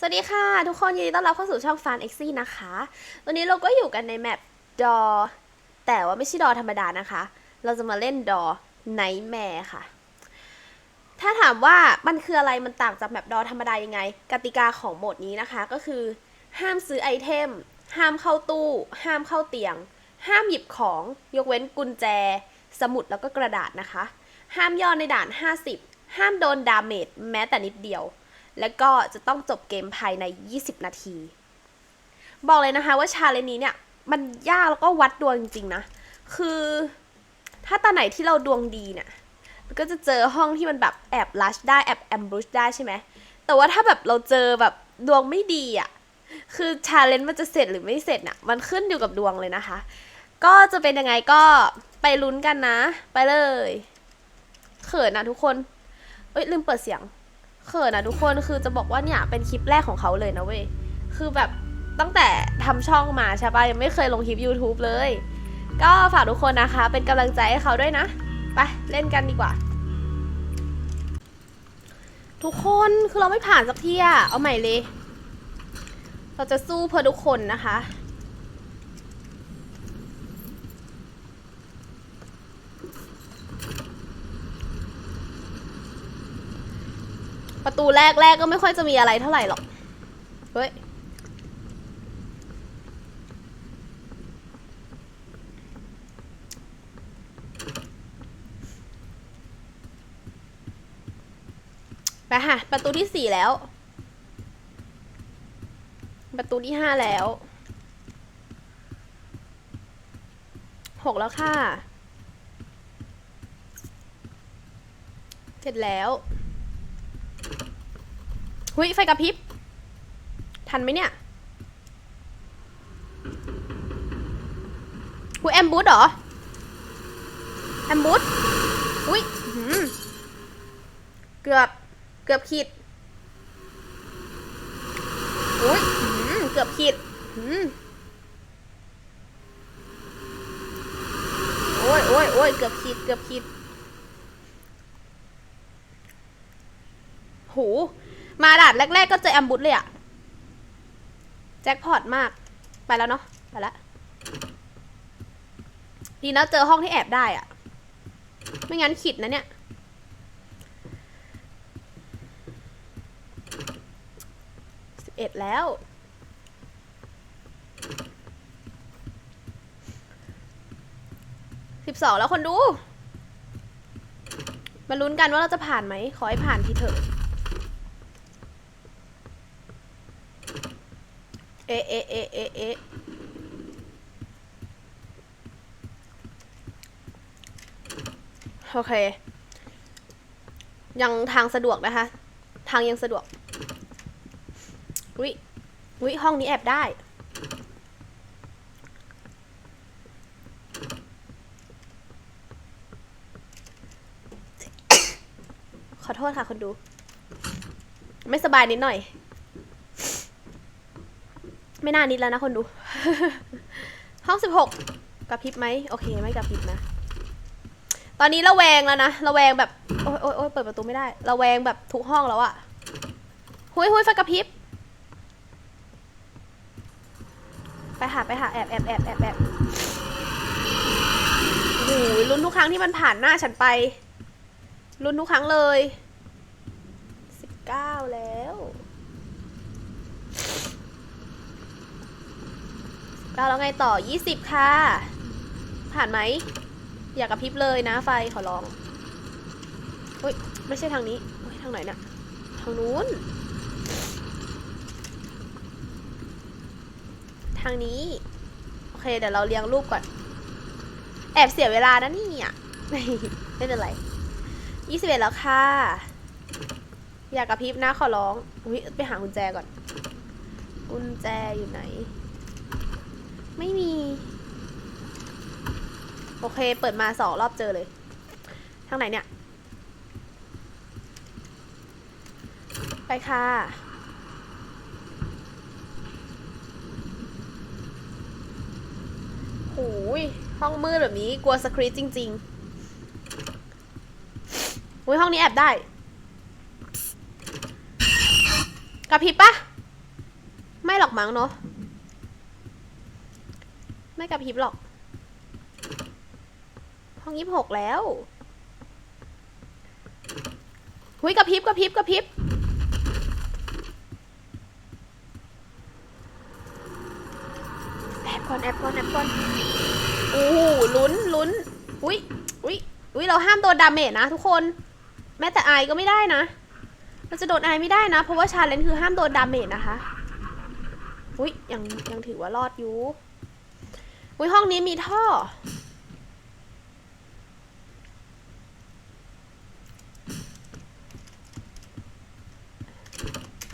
สวัสดีค่ะ ทุกคนยินดีต้อนรับเข้าสู่ช่องฟานเอ็กซี่นะคะ วันนี้เราก็อยู่กันในแมปดอ แต่ว่าไม่ใช่ดอธรรมดานะคะ เราจะมาเล่นดอไนแมร์ค่ะ ถ้าถามว่ามันคืออะไรมันต่างจากแมปดอธรรมดายังไง กติกาของโหมดนี้นะคะก็คือ ห้ามซื้อไอเทม ห้ามเข้าตู้ ห้ามเข้าเตียง ห้ามหยิบของยกเว้นกุญแจ สมุดแล้วก็กระดาษนะคะ ห้ามย่อในด่าน 50 ห้ามโดนดาเมจแม้แต่นิดเดียว แล้วก็จะต้องจบเกมภายใน 20 นาที บอกเลยนะคะว่าชาเลนจ์นี้เนี่ย มันยากแล้วก็วัดดวงจริงๆนะ คือถ้าตอนไหนที่เราดวงดีเนี่ยก็จะเจอห้องที่มันแบบแอบลัชได้แอบแอมบ s ชได้ใช่ไหม แต่ว่าถ้าแบบเราเจอแบบดวงไม่ดีอะ่ะ คือชาเลนจ์มันจะเสร็จหรือไม่เสร็จน่ะ มันขึ้นอยู่กับดวงเลยนะคะ ก็จะเป็นยังไงก็ไปลุ้นกันนะ ไปเลย เขินนะทุกคน เอ้ยลืมเปิดเสียง เขินนะทุกคนคือจะบอกว่าเนี่ยเป็นคลิปแรกของเขาเลยนะเว้ยคือแบบตั้งแต่ทำช่องมาใช่ปะยังไม่เคยลงคลิป YouTube เลย ก็ฝากทุกคนนะคะ เป็นกำลังใจให้เขาด้วยนะ ไปเล่นกันดีกว่า ทุกคนคือเราไม่ผ่านสักทีอะเอาใหม่เลย เราจะสู้เพื่อทุกคนนะคะ ประ ตูแรกแรกก็ไม่ค่อยจะมีอะไรเท่าไหร่หรอก เฮ้ย ไปค่ะ ประตูที่สี่แล้ว ประตูที่ห้าแล้วหกแล้วค่ะ เสร็จแล้ว หุยไฟกระพริบ ทันไหมเนี่ยหุยแอมบูธเหรอ แอมบูธหุยอื้อหือเกือบ เกือบขีดอุ้ยเกือบขีดโอ้ยโอ้ยโอ้ยเกือบขีด เกือบขีด หู มาด่านแรก ๆ ก็เจอแอมบูธเลยอะแจ็คพอตมาก ไปแล้วเนาะ ไปแล้ว ดีนะเจอห้องที่แอบได้อะไม่งั้นขิดนะเนี่ย สิบเอ็ดแล้ว สิบสองแล้วคนดู มาลุ้นกันว่าเราจะผ่านไหม ขอให้ผ่านทีเถอะ เอะเอะเอะเอะเอะโอเค ยังทางสะดวกนะคะ ทางยังสะดวกวิวิห้องนี้แอบได้ขอโทษค่ะคนดู ไม่สบายนิดหน่อย ไม่น่านิดแล้วนะคนดู ห้องสิบหกกระพริบไหมโอเคไม่กระพริบนะ ตอนนี้ระแวงแล้วนะระแวงแบบโอ๊ยโอ๊ยโอ๊ยเปิดประตูไม่ได้ระแวงแบบทุกห้องแล้วอะหุยหุยไฟกระพริบไปหาไปหาแอบแอบแอบแอบแอบโอ้ยลุ้นทุกครั้งที่มันผ่านหน้าฉันไปลุ้นทุกครั้งเลยสิบเก้าแล้ว ก็แล้วไงต่อ20ค่ะ ผ่านไหม อย่ากระพริบเลยนะไฟขอร้องอุ้ยไม่ใช่ทางนี้อุ้ยทางไหนเนี่ยทางนู้น ทางนี้ โอเค เดี๋ยวเราเรียงรูปก่อน แอบเสียเวลานะนี่อะ ไม่เป็นไร21แล้วค่ะ อย่ากระพริบนะขอร้อง อุ้ยไปหากุญแจก่อน กุญแจอยู่ไหน ไม่มี โอเค เปิดมาสองรอบเจอเลย ทางไหนเนี่ย ไปค่ะโหยห้องมืดแบบนี้กลัวสคริปต์จริงๆอุ้ยห้องนี้แอบได้กระพริบปะไม่หรอกมั้งเนาะ ไม่กระพริบหรอก ห้องยี่สิบหกแล้ว หุยกระพริบกระพริบกระพริบแอบก่อนแอบก่อนแอบก่อนโอ้โหลุ้นลุ้นอุ้ยอุ้ยอุ้ยเราห้ามโดนดาเมจนะทุกคน แม้แต่ไอก็ไม่ได้นะ เราจะโดนไอไม่ได้นะ เพราะว่าชาเลนจ์คือห้ามโดนดาเมจนะคะ อุ้ยยังยังถือว่ารอดอยู่ อุ้ยห้องนี้มีท่อ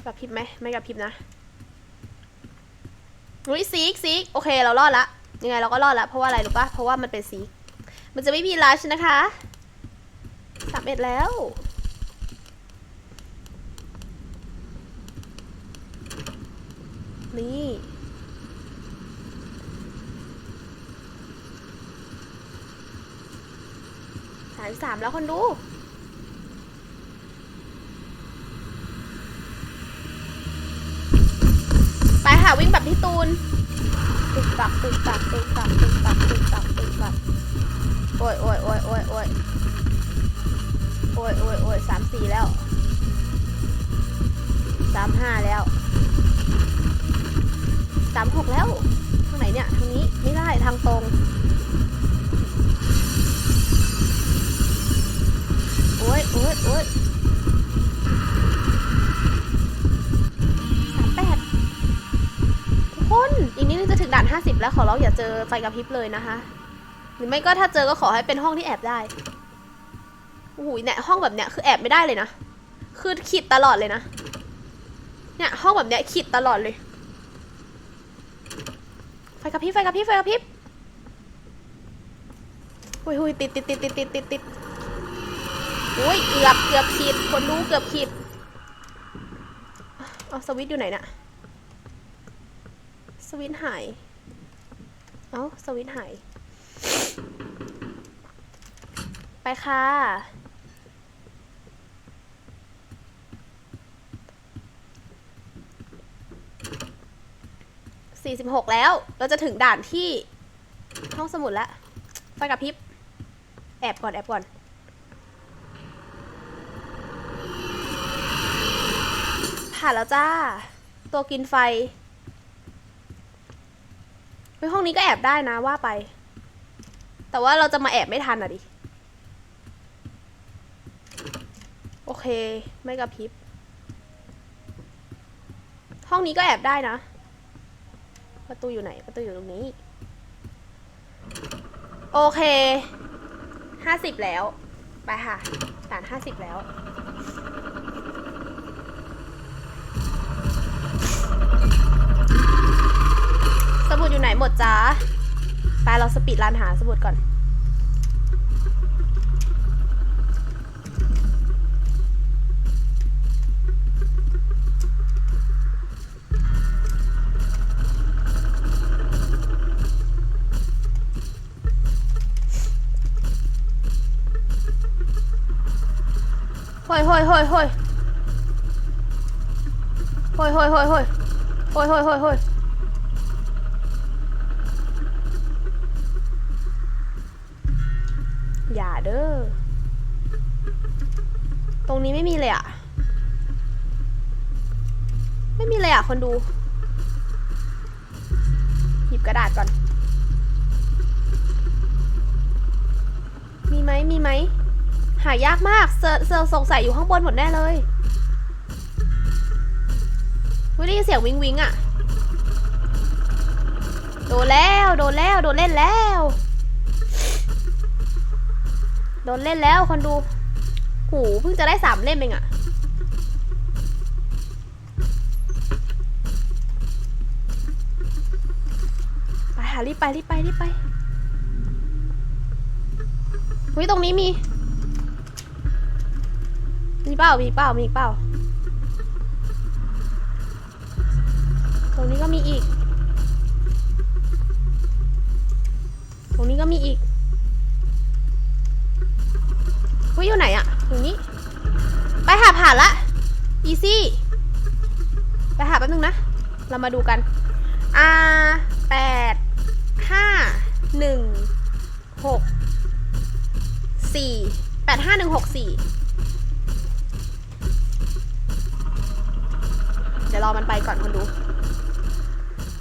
กระพริบไหมไม่กระพริบนะอุ้ยซีกซีกโอเคเรารอดละยังไงเราก็รอดละเพราะว่าอะไรรู้ปะเพราะว่ามันเป็นซีกมันจะไม่มีลัชนะคะสามเอ็ดแล้วนี่สามสามแล้วคนดูไปค่ะวิ่งแบบพี่ตูนตึกตักตึกตักตึกตักตึกตักตึกตักตึกตักโอ้ยโอ้ยโอ้ยโอ้ยโอ้ยโอ้ยโอ้ยโอ้ยสามสี่แล้วสามห้าแล้วสามหกแล้ว ทางไหนเนี่ย ทางนี้ ไม่ได้ ทางตรง อ้ยโอ้ยโอ้ยสามแปดทุกคน อีกนิดนึงจะถึงด่าน50แล้วขอร้องอย่าเจอไฟกระพริบเลยนะคะ หรือไม่ก็ถ้าเจอก็ขอให้เป็นห้องที่แอบได้โอ้โหเนี่ยห้องแบบเนี้ยคือแอบไม่ได้เลยนะ คือขีดตลอดเลยนะ เนี่ยห้องแบบเนี้ยขีดตลอดเลย ไฟกระพริบไฟกระพริบไฟกระพริบหุยหุยติดติดติดติดติดติดติด อุ้ยเกือบเกือบขีดคนดูเกือบขีดเอาสวิตอยู่ไหนน่ะสวิตหาย เอ้าสวิตหาย ไปค่ะ สี่สิบหกแล้ว เราจะถึงด่านที่ห้องสมุดแล้ว ไฟกับพริบ แอบก่อน แอบก่อน ผ่านแล้วจ้า ตัวกินไฟเฮ้ยห้องนี้ก็แอบได้นะว่าไป แต่ว่าเราจะมาแอบไม่ทันอะดิ โอเค ไม่กระพริบ ห้องนี้ก็แอบได้นะ ประตูอยู่ไหน ประตูอยู่ตรงนี้ โอเค ห้าสิบแล้ว ไปค่ะด่านห้าสิบแล้ว มุดอยู่ไหนหมดจ้าไปเราสปีดรันหาสมุดก่อนเฮ้ยเฮ้ยเฮ้ยเฮ้ยเฮ้ยเฮ้ยเฮ้ยเฮ้ยเฮ้ยเฮ้ย รงนี้ไม่มีเลยอะไม่มีเลยอะคนดู หยิบกระดาษก่อน มีไหมมีไหม หายากมากเซอร์สงสัยอยู่ข้างบนหมดแน่เลยไม่ได้ยินเสียงวิงวิงอะโดนแล้วโดนแล้วโดนเล่นแล้ว โดนเล่นแล้วคนดู หูเพิ่งจะได้สามเล่มเองอะไปหารีบไปรีบไปรีบไปเฮ้ยตรงนี้มี มีเปล่ามีเปล่ามีเปล่าตรงนี้ก็มีอีก ตรงนี้ก็มีอีกเฮ้ยอยู่ไหนอะ ตรงนี้ ไปหาผ่านละ อีซี่ ไปหาแป๊บนึงนะ เรามาดูกัน R แปดห้าหนึ่งหกสี่แปดห้าหนึ่งหกสี่เดี๋ยวรอมันไปก่อนคนดู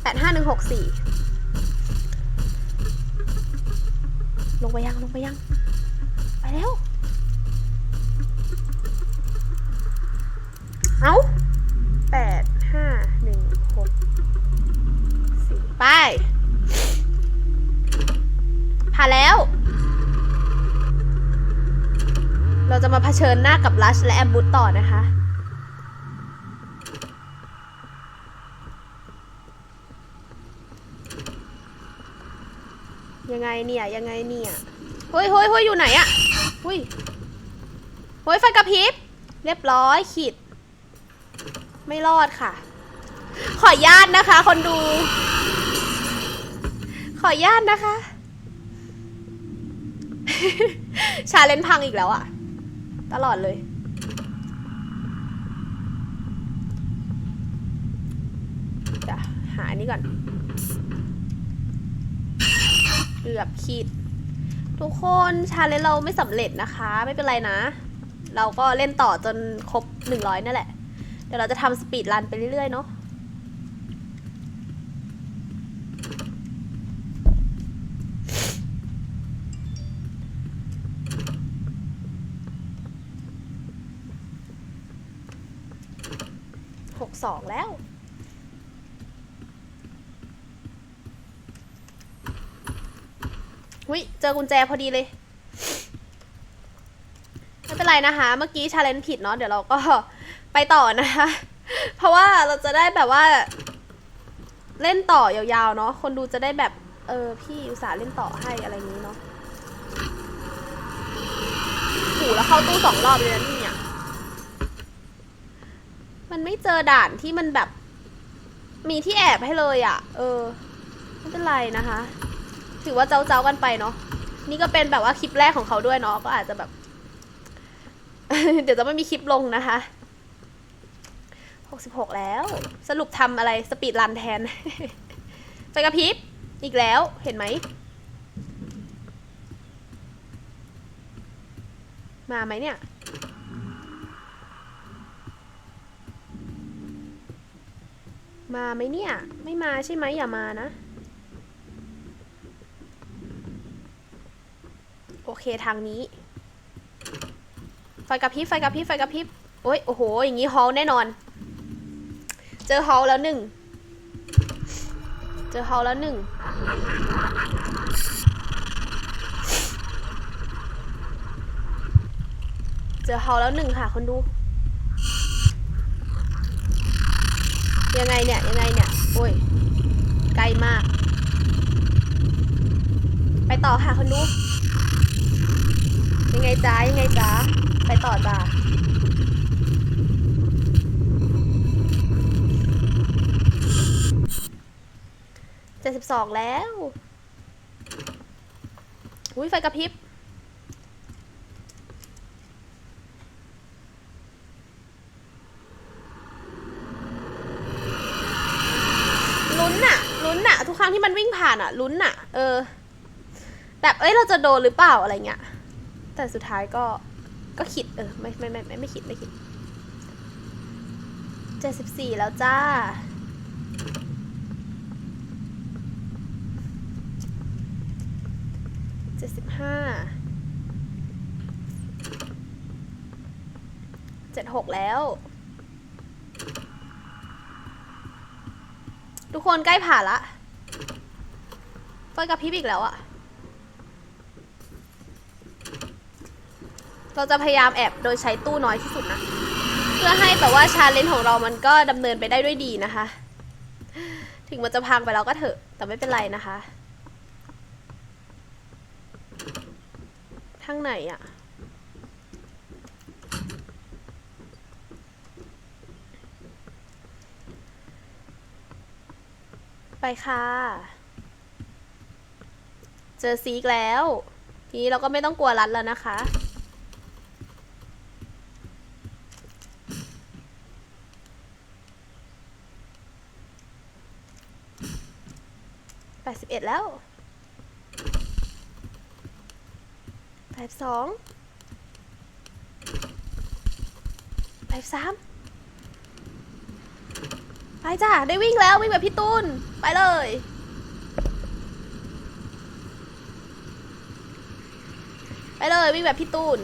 แปดห้าหนึ่งหกสี่ลงไปยัง ลงไปยัง ไปแล้ว เอาแปดห้าหนึ่งหกสี่ไปผ่านแล้ว เราจะมาเผชิญหน้ากับลัชและแอมบูตต่อนะคะยังไงเนี่ยยังไงเนี่ยเฮ้ยเฮ้ยเฮ้ยอยู่ไหนอะเฮ้ยเฮ้ยไฟกระพริบ เรียบร้อยขีด ไม่รอดค่ะ ขออนุญาตนะคะ คนดู ขออนุญาตนะคะ ชาเลนพังอีกแล้วอะตลอดเลยเดี๋ยวหาอันนี้ก่อนเกือบขีด ทุกคนชาเลนเราไม่สำเร็จนะคะ ไม่เป็นไรนะ เราก็เล่นต่อจนครบ100นั่นแหละ ดี๋ยวเราจะทำสปีดรันไปเรื่อยๆเนาะหกสองแล้วหุยเจอกุญแจพอดีเลย ไม่เป็นไรนะคะ เมื่อกี้ชาเลนจ์ผิดเนาะ เดี๋ยวเราก็ ไปต่อนะคะ เพราะว่าเราจะได้แบบว่า เล่นต่อยาวๆเนาะคนดูจะได้แบบ เออพี่อุตส่าห์เล่นต่อให้อะไรอย่างนี้เนาะหูแล้วเข้าตู้สองรอบเลยนะนี่เนี่ยมันไม่เจอด่านที่มันแบบ มีที่แอบให้เลยอะ่ะ เออไม่เป็นไรนะคะ ถือว่าเจ้าเจ้าๆกันไปเนาะนี่ก็เป็นแบบว่าคลิปแรกของเขาด้วยเนาะก็อาจจะแบบ เดี๋ยวจะไม่มีคลิปลงนะคะ 66 แล้ว สรุปทำอะไรสปีดรันแทน ไฟกระพริบ อีกแล้วเห็นไหม มาไหมเนี่ย มาไหมเนี่ย ไม่มาใช่ไหมอย่ามานะ โอเคทางนี้ ไฟกระพริบไฟกระพริบไฟกระพริบโอ้ย โอ้โห อย่างนี้ฮอลแน่นอน เจอฮอลแล้วหนึ่ง เจอฮอลแล้วหนึ่ง เจอฮอลแล้วหนึ่งค่ะคนดู ยังไงเนี่ย ยังไงเนี่ย โอ้ย ไกลมาก ไปต่อค่ะคนดู ยังไงจ้ายังไงจ้าไปต่อจ้า เจ็ดสิบสองแล้ว อุ้ยไฟกระพริบ ลุ้นอะลุ้นอะทุกครั้งที่มันวิ่งผ่านอะลุ้นอะเออ แบบเอ้ยเราจะโดนหรือเปล่าอะไรเงี้ย แต่สุดท้ายก็ ก็คิด เออ ไม่ไม่ไม่ไม่ไม่คิดไม่คิดเจ็ดสิบสี่แล้วจ้า จ็ดสิบห้าเจ็ดหกแล้ว ทุกคนใกล้ผ่านละไฟกระพริบอีกแล้วอะเราจะพยายามแอบโดยใช้ตู้น้อยที่สุดนะ เพื่อให้แบบว่าชาเลนจ์ของเรามันก็ดำเนินไปได้ด้วยดีนะคะ ถึงมันจะพังไปแล้วก็เถอะ แต่ไม่เป็นไรนะคะ ทางไหนอะไปค่ะ เจอซีกแล้ว ทีนี้เราก็ไม่ต้องกลัวรัดแล้วนะคะแปดสิบเอ็ดแล้ว แปดสองแปดสามไปจ้าได้วิ่งแล้ววิ่งแบบพี่ตูน ไปเลยไปเลยวิ่งแบบพี่ตูน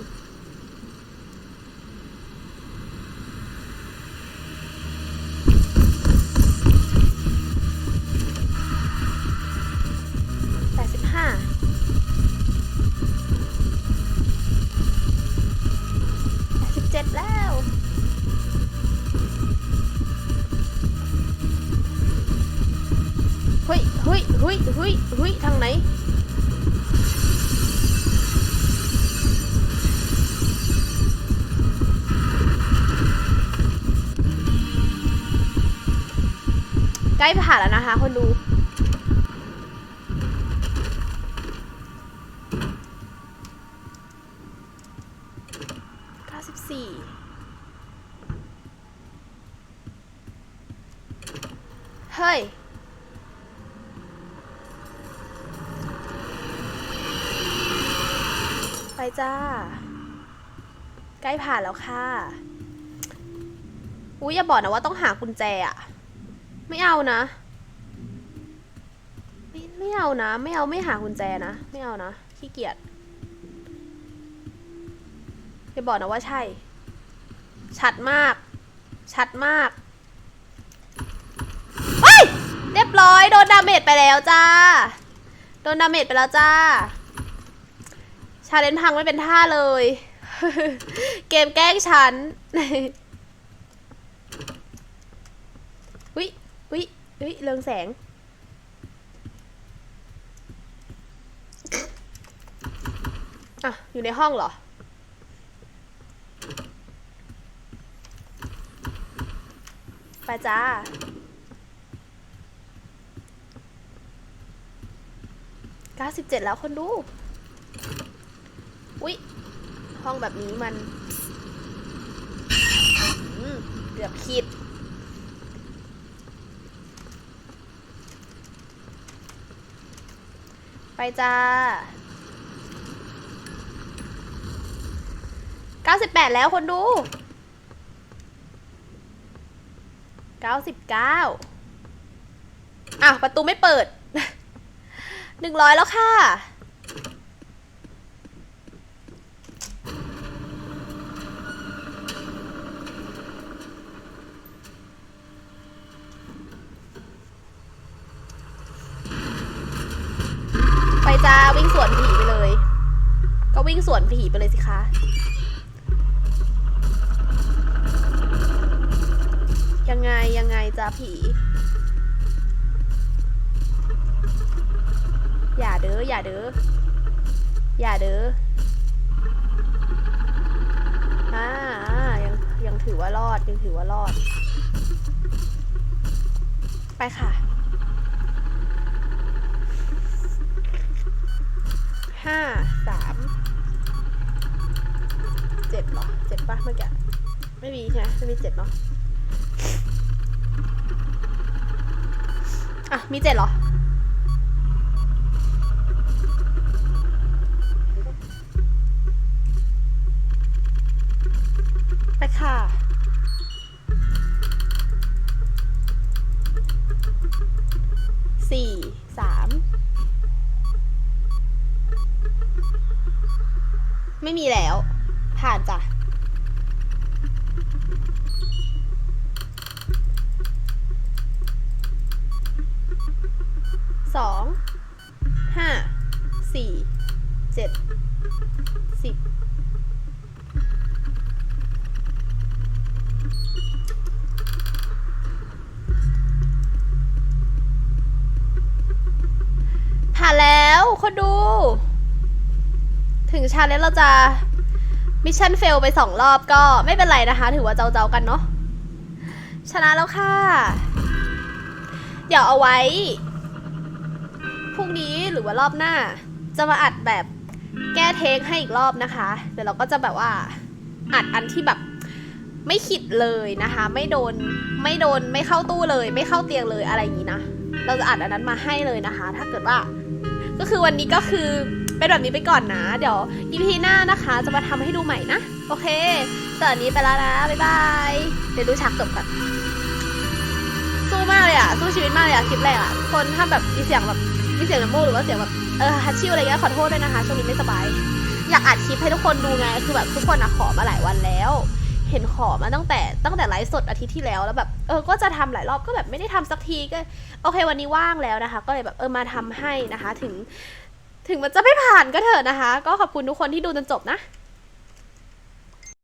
ใกล้ผ่านแล้วนะคะคนดู เก้าสิบสี่เฮ้ยไปจ้า ใกล้ผ่านแล้วค่ะ อุ้ยอย่าบอกนะว่าต้องหากุญแจอะ ไม่เอานะ ไม่ไม่เอานะ ไม่เอาไม่หากุญแจนะ ไม่เอานะขี้เกียจอย่าบอกนะว่าใช่ ชัดมาก ชัดมากเฮ้ยเรียบร้อยโดนดาเมจไปแล้วจ้า โดนดาเมจไปแล้วจ้า ชาเลนจ์พังไม่เป็นท่าเลย เกมแกล้งฉัน วิวิวิเรืองแสง อะ อยู่ในห้องเหรอ ไปจ้า เก้าสิบเจ็ดแล้วคนดู อุ๊ยห้องแบบนี้มันอืมเกือบคิด ไปจ้าเก้าสิบแปดแล้วคนดูเก้าสิบเก้าอ้าว ประตูไม่เปิดหนึ่งร้อยแล้วค่ะ ไปจ้า วิ่ง สวนผีไปเลย ก็วิ่งสวนผีไปเลยสิคะ ยังไงยังไงจ้าผี อย่าเด้ออย่าเด้ออย่าเด้ออ่าอ่ายังยังถือว่ารอดยังถือว่ารอด ไปค่ะ ห้าสามเจ็ดเหรอเจ็ดปะเมื่อกี้ไม่มีใช่ไหมไม่มีเจ็ดเนาะอะ มีเจ็ดเหรอไปค่ะ ม่มีแล้ว ผ่านจ้ะสองห้าสี่เจ็ดสิบผ่านแล้วคนดู ถึงชาเลนจ์เราจะมิชชั่นเฟลไปสองรอบก็ไม่เป็นไรนะคะ ถือว่าเจ้าๆกันเนาะชนะแล้วค่ะ เดี๋ยวเอาไว้พรุ่งนี้หรือว่ารอบหน้า จะมาอัดแบบแก้เทคให้อีกรอบนะคะ เดี๋ยวเราก็จะแบบว่าอัดอันที่แบบไม่ขิดเลยนะคะ ไม่โดนไม่โดนไม่เข้าตู้เลย ไม่เข้าเตียงเลยอะไรอย่างนี้นะเราจะอัดอันนั้นมาให้เลยนะคะ ถ้าเกิดว่า ก็คือวันนี้ก็คือ เป็นแบบนี้ไปก่อนนะ เดี๋ยว EP หน้านะคะ จะมาทำให้ดูใหม่นะ โอเคตอนนี้ไปแล้วนะ บ๊ายบาย เดี๋ยวดูฉากจบก่อน สู้มากเลยอะสู้ชีวิตมากเลยอะคลิปแรกอะคนถ้าแบบมีเสียงแบบมีเสียงน้ำมูกหรือว่าเสียงแบบเออฮัตชิวอะไรเงี้ยขอโทษด้วยนะคะ ช่วงนี้ไม่สบาย อยากอัดคลิปให้ทุกคนดูไง คือแบบทุกคนอะขอมาหลายวันแล้ว เห็นขอมาตั้งแต่ตั้งแต่ไลฟ์สดอาทิตย์ที่แล้วแล้วแบบเออ ก็จะทำหลายรอบก็แบบไม่ได้ทำสักทีก็ โอเควันนี้ว่างแล้วนะคะ ก็เลยแบบเออมาทำให้นะคะ ถึง ถึงมันจะไม่ผ่านก็เถอะนะคะ ก็ขอบคุณทุกคนที่ดูจนจบนะ